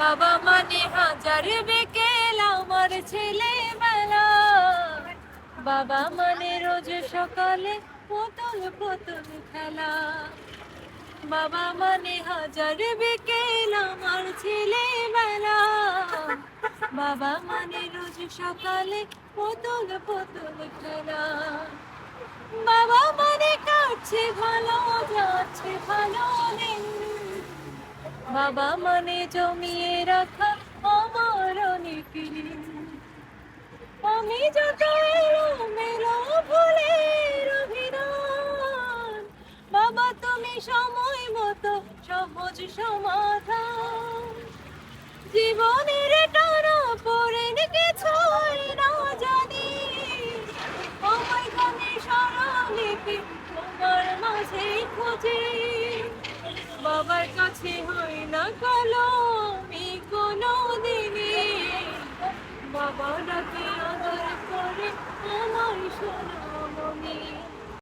বাবা মানে হাজার বিকেল আমার ছেলে বাবা মানে রোজ সকালে পুতুল পুতুল খেলা। বাবা মানে হাজার বিকেল আমার ছেলে বেলা বাবা মানে রোজ সকালে পুতুল পুতুল খেলা। বাবা মানে কাটছে ভালো যাচ্ছে ভালো দিন বাবা মানে জমিয়ে রাখা আমার অনেক আমি যত মেলো ভুলের বাবা তুমি সময় মতো সহজ সমাধান। জীবনের টানা পড়ে কিছুই না জানি আমায় গানে স্মরণলিপি তোমার মাঝে খুঁজে বাবার কাছে হই না কালো আমি কোনো দিনে বাবা ডাকে আদর করে আমার সোনামণি